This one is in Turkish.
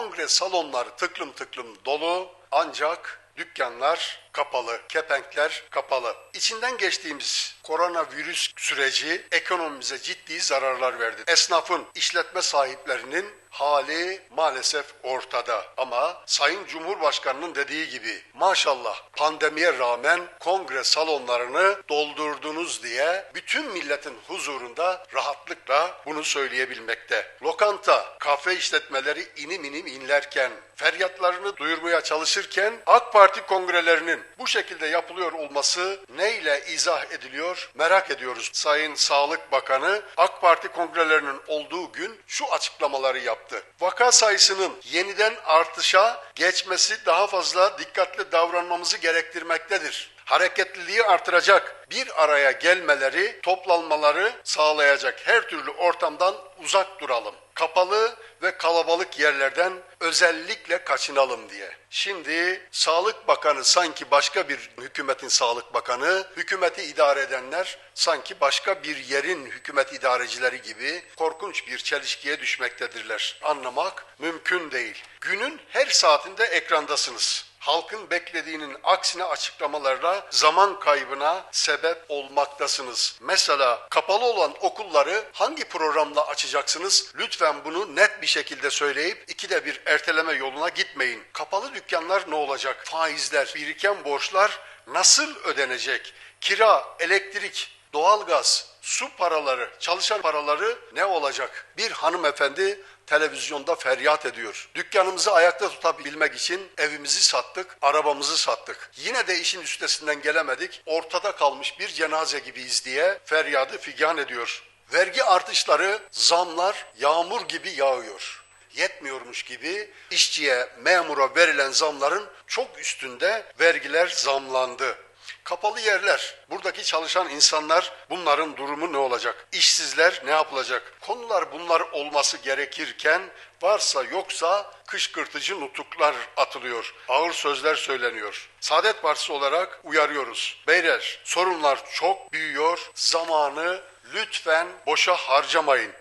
Kongre salonları tıklım tıklım dolu. Ancak dükkanlar kapalı, kepenkler kapalı. İçinden geçtiğimiz koronavirüs süreci ekonomimize ciddi zararlar verdi. Esnafın, işletme sahiplerinin hali maalesef ortada. Ama Sayın Cumhurbaşkanı'nın dediği gibi maşallah pandemiye rağmen kongre salonlarını doldurdunuz diye bütün milletin huzurunda rahatlıkla bunu söyleyebilmekte. Lokanta, kafe işletmeleri inim inim inlerken, feryatlarını duyurmaya çalışırken AK Parti kongrelerinin bu şekilde yapılıyor olması neyle izah ediliyor merak ediyoruz. Sayın Sağlık Bakanı AK Parti kongrelerinin olduğu gün şu açıklamaları yaptı. Vaka sayısının yeniden artışa geçmesi daha fazla dikkatli davranmamızı gerektirmektedir hareketliliği artıracak bir araya gelmeleri, toplanmaları sağlayacak her türlü ortamdan uzak duralım. Kapalı ve kalabalık yerlerden özellikle kaçınalım diye. Şimdi Sağlık Bakanı sanki başka bir hükümetin Sağlık Bakanı, hükümeti idare edenler sanki başka bir yerin hükümet idarecileri gibi korkunç bir çelişkiye düşmektedirler. Anlamak mümkün değil. Günün her saatinde ekrandasınız halkın beklediğinin aksine açıklamalarla zaman kaybına sebep olmaktasınız. Mesela kapalı olan okulları hangi programla açacaksınız? Lütfen bunu net bir şekilde söyleyip ikide bir erteleme yoluna gitmeyin. Kapalı dükkanlar ne olacak? Faizler, biriken borçlar nasıl ödenecek? Kira, elektrik, doğalgaz, su paraları, çalışan paraları ne olacak? Bir hanımefendi televizyonda feryat ediyor. Dükkanımızı ayakta tutabilmek için evimizi sattık, arabamızı sattık. Yine de işin üstesinden gelemedik. Ortada kalmış bir cenaze gibiyiz diye feryadı figan ediyor. Vergi artışları, zamlar yağmur gibi yağıyor yetmiyormuş gibi işçiye, memura verilen zamların çok üstünde vergiler zamlandı. Kapalı yerler, buradaki çalışan insanlar bunların durumu ne olacak? İşsizler ne yapılacak? Konular bunlar olması gerekirken varsa yoksa kışkırtıcı nutuklar atılıyor. Ağır sözler söyleniyor. Saadet Partisi olarak uyarıyoruz. Beyler sorunlar çok büyüyor. Zamanı lütfen boşa harcamayın.